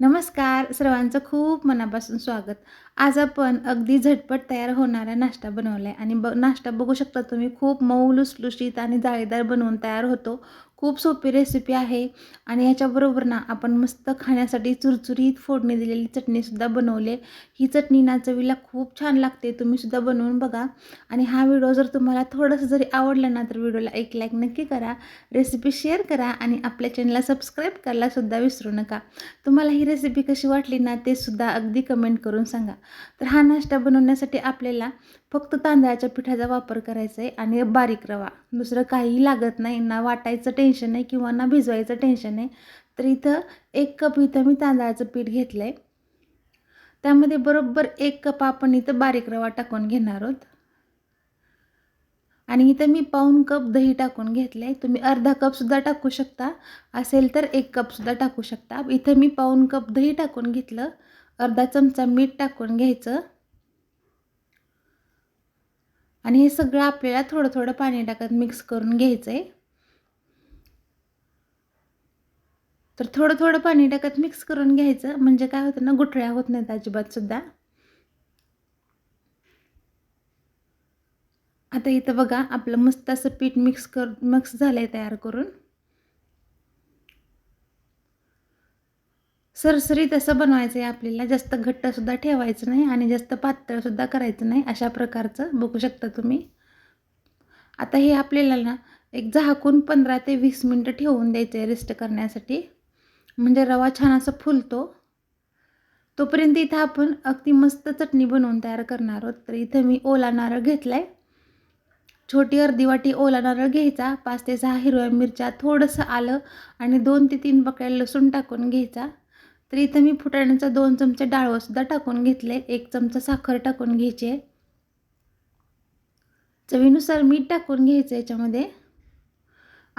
नमस्कार सर्वांचं खूप मनापासून स्वागत. आज आपण अगदी झटपट तयार होणारा नाश्ता बनवला आहे आणि ब नाश्ता बघू शकता तुम्ही खूप मऊ लुसलुशीत आणि जाळीदार बनवून तयार होतो. खूप सोपी रेसिपी आहे. आणि ह्याच्याबरोबर ना आपण मस्त खाण्यासाठी चुरचुरीत फोडणी दिलेली चटणीसुद्धा बनवले. ही चटणी ना चवीला खूप छान लागते. तुम्हीसुद्धा बनवून बघा. आणि हा व्हिडिओ जर तुम्हाला थोडंसं जरी आवडला ना तर व्हिडिओला एक लाईक नक्की करा. रेसिपी शेअर करा आणि आपल्या चॅनलला सबस्क्राईब करायलासुद्धा विसरू नका. तुम्हाला ही रेसिपी कशी वाटली ना ते सुद्धा अगदी कमेंट करून सांगा. तर हा नाश्ता बनवण्यासाठी आपल्याला फक्त तांदळाच्या पिठाचा वापर करायचा आहे आणि बारीक रवा. दुसरं काहीही लागत नाही ना वाटायचं टेन्शन नाही किंवा ना भिजवायचं टेन्शन नाही. तर इथं एक कप इथं मी तांदळाचं पीठ घेतलं आहे त्यामध्ये बरोबर एक कप आपण इथं बारीक रवा टाकून घेणार आहोत. आणि इथं मी पाऊन कप दही टाकून घेतलं आहे तुम्ही अर्धा कपसुद्धा टाकू शकता. असेल तर एक कपसुद्धा टाकू शकता. इथं मी पाऊन कप दही टाकून घेतलं. अर्धा चमचा मीठ टाकून घ्यायचं. आणि हे सगळं आपल्याला थोडं थोडं पाणी टाकत मिक्स करून घ्यायचं आहे तर थोडं थोडं पाणी टाकत मिक्स करून घ्यायचं. म्हणजे काय होतं ना गुठळ्या होत नाहीत अजिबातसुद्धा आता इथं बघा आपलं मस्त असं पीठ मिक्स कर मिक्स झालं आहे तयार करून. सरसरीत असं बनवायचं आहे आपल्याला. जास्त घट्टसुद्धा ठेवायचं नाही आणि जास्त पातळसुद्धा करायचं नाही. अशा प्रकारचं बघू शकता तुम्ही. आता हे आपल्याला ना एक झाकून पंधरा ते वीस मिनटं ठेवून द्यायचं आहे रेस्ट करण्यासाठी. म्हणजे रवा छान असं फुलतो. तोपर्यंत इथं आपण अगदी मस्त चटणी बनवून तयार करणार आहोत. तर इथं मी ओला नारळ घेतला आहे छोटी अर्धी वाटी ओला नारळ घ्यायचा. पाच ते सहा हिरव्या मिरच्या थोडंसं आलं आणि दोन ते तीन बकड्या लसूण टाकून घ्यायचा. तर इथं मी फुटाण्याचा दोन चमचे डाळवंसुद्धा टाकून घेतले. एक चमचा साखर टाकून घ्यायची चवीनुसार मीठ टाकून घ्यायचं याच्यामध्ये.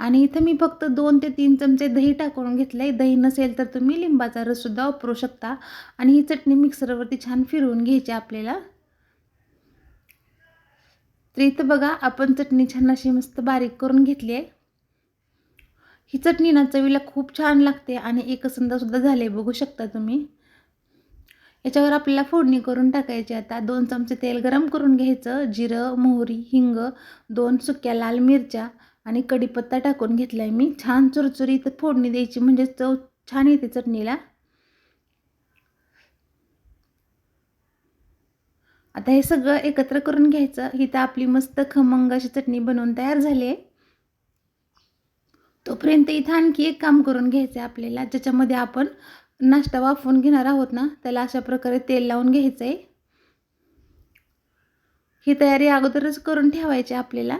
आणि इथं मी फक्त दोन ते तीन चमचे दही टाकून घेतले दही नसेल तर तुम्ही लिंबाचा रससुद्धा वापरू शकता. आणि ही चटणी मिक्सरवरती छान फिरवून घ्यायची आपल्याला. तर इथं बघा आपण चटणी छान अशी मस्त बारीक करून घेतली आहे. ही चटणी ना चवीला खूप छान लागते आणि एकसंदासुद्धा झाले बघू शकता तुम्ही. याच्यावर आपल्याला फोडणी करून टाकायची. आता दोन चमचे तेल गरम करून घ्यायचं. जिरं मोहरी हिंग दोन सुक्या लाल मिरच्या आणि कढीपत्ता टाकून घेतला आहे मी. छान चुरचुरीत फोडणी द्यायची म्हणजे चव छान येते चटणीला. आता हे सगळं एकत्र करून घ्यायचं. इथं आपली मस्त खमंग अशी चटणी बनवून तयार झाली आहे. तोपर्यंत इथं आणखी एक काम करून घ्यायचं आहे आपल्याला ज्याच्यामध्ये आपण नाश्ता वाफवून घेणार आहोत ना त्याला अशा प्रकारे तेल लावून घ्यायचं आहे ही तयारी अगोदरच करून ठेवायची आपल्याला.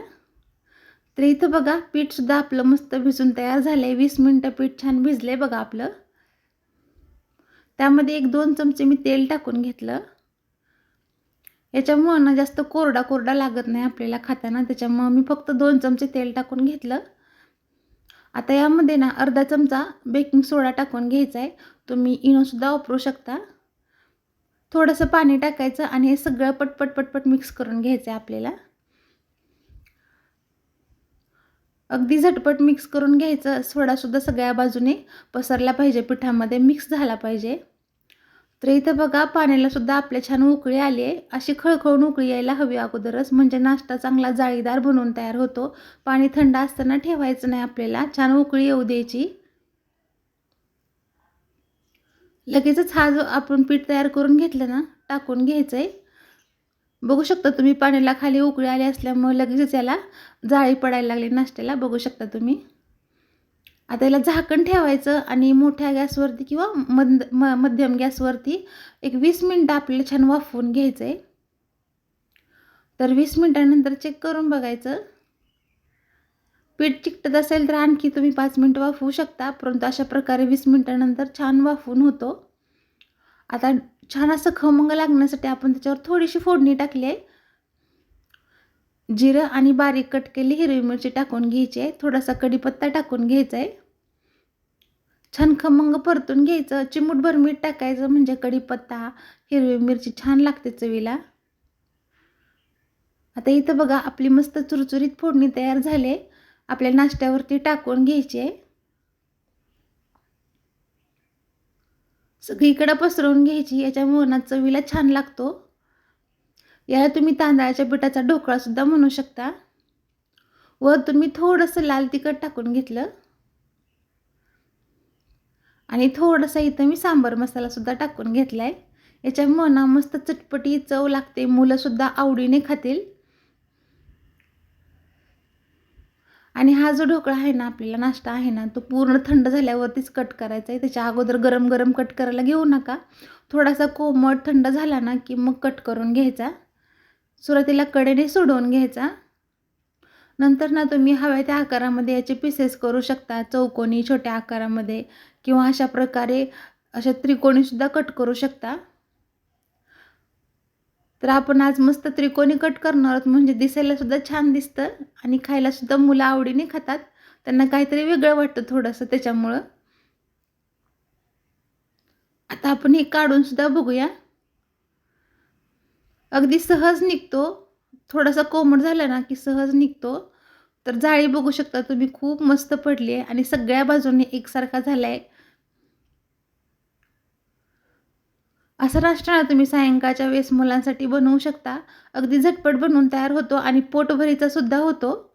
तर इथं बघा पीठसुद्धा आपलं मस्त भिजून तयार झालं आहे वीस मिनटं पीठ छान भिजलं आहे बघा आपलं. त्यामध्ये एक दोन चमचे मी तेल टाकून घेतलं. याच्यामुळं ना जास्त कोरडा कोरडा लागत नाही आपल्याला खाताना. त्याच्यामुळं मी फक्त दोन चमचे तेल टाकून घेतलं. आता यामध्ये ना अर्धा चमचा बेकिंग सोडा टाकून घ्यायचा आहे तुम्ही इनोसुद्धा वापरू शकता. थोडंसं पाणी टाकायचं आणि हे सगळं पटपट पटपट मिक्स करून घ्यायचं आहे आपल्याला. अगदी झटपट मिक्स करून घ्यायचं. सोडासुद्धा सगळ्या बाजूने पसरला पाहिजे पिठामध्ये मिक्स झाला पाहिजे. तर इथं बघा पाण्यालासुद्धा आपल्या छान उकळी आली आहे अशी खळखळून उकळी यायला हवी अगोदरच. म्हणजे नाश्ता चांगला जाळीदार बनवून तयार होतो. पाणी थंड असताना ठेवायचं नाही आपल्याला. छान उकळी येऊ द्यायची. लगेचच हा जो आपण पीठ तयार करून घेतलं ना टाकून घ्यायचं आहे बघू शकता तुम्ही पाण्याला खाली उकळी आली असल्यामुळे लगेचच याला जाळी पडायला लागली नाश्त्याला. बघू शकता तुम्ही. आता याला झाकण ठेवायचं आणि मोठ्या गॅसवरती किंवा मंद म मध्यम गॅसवरती एक वीस मिनटं आपल्याला छान वाफवून घ्यायचं आहे तर वीस मिनटानंतर चेक करून बघायचं. पीठ चिकटत असेल तर आणखी तुम्ही पाच मिनटं वाफवू शकता परंतु अशा प्रकारे वीस मिनटानंतर छान वाफवून होतो. आता छान असं खमंग लागण्यासाठी आपण त्याच्यावर थोडीशी फोडणी टाकली आहे. जिरं आणि बारीक कट केली हिरवी मिरची टाकून घ्यायची आहे. थोडासा कढीपत्ता टाकून घ्यायचा आहे. छान खमंग परतून घ्यायचं. चिमूटभर मीठ टाकायचं म्हणजे कढीपत्ता हिरवी मिरची छान लागते चवीला. आता इथं बघा आपली मस्त चुरचुरीत फोडणी तयार झाली आपल्या नाश्त्यावरती टाकून घ्यायची आहे. सगळीकडं पसरवून घ्यायची याच्यामुळे ना चवीला छान लागतो. याला तुम्ही तांदळाच्या पिठाचा ढोकळासुद्धा म्हणू शकता. वर तुम्ही थोडंसं लाल तिखट टाकून घेतलं. आणि थोडंसं इथं मी सांबार मसालासुद्धा टाकून घेतला आहे याच्यामुळं ना मस्त चटपटी चव लागते. मुलंसुद्धा आवडीने खातील. आणि हा जो ढोकळा आहे ना आपल्याला नाश्ता आहे ना तो पूर्ण थंड झाल्यावरतीच कट करायचा आहे त्याच्या अगोदर गरम गरम कट करायला घेऊ नका. थोडासा कोमट थंड झाला ना की मग कट करून घ्यायचा. सुरुवातीला कडेने सोडवून घ्यायचा. नंतर ना तुम्ही हव्या त्या आकारामध्ये याचे पीसेस करू शकता. चौकोनी छोट्या आकारामध्ये किंवा अशा प्रकारे अशा त्रिकोणीसुद्धा कट करू शकता. तर आपण आज मस्त त्रिकोणी कट करणार आहोत. म्हणजे दिसायला सुद्धा छान दिसतं आणि खायला सुद्धा मुलं आवडीने खातात. त्यांना काहीतरी वेगळं वाटतं थोडंसं त्याच्यामुळं. आता आपण हे काढून सुद्धा बघूया. अगदी सहज निघतो. थोडासा कोमट झाला ना की सहज निघतो. तर जाळी बघू शकता तुम्ही खूप मस्त पडली आहे आणि सगळ्या बाजूंनी एकसारखा झाला आहे असा नाश्ता तुम्ही सायंकाळच्या वेळेस मुलांसाठी बनवू शकता. अगदी झटपट बनवून तयार होतो आणि पोटभरीचा सुद्धा होतो.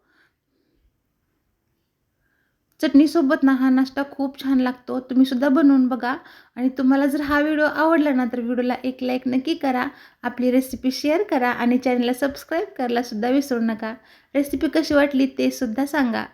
चटणीसोबत ना हा नाश्ता खूप छान लागतो. तुम्ही सुद्धा बनवून बघा. आणि तुम्हाला जर हा व्हिडिओ आवडला ना तर व्हिडिओला एक लाईक नक्की करा. आपली रेसिपी शेअर करा आणि चॅनलला सबस्क्राईब करायला सुद्धा विसरू नका. रेसिपी कशी वाटली ते सुद्धा सांगा.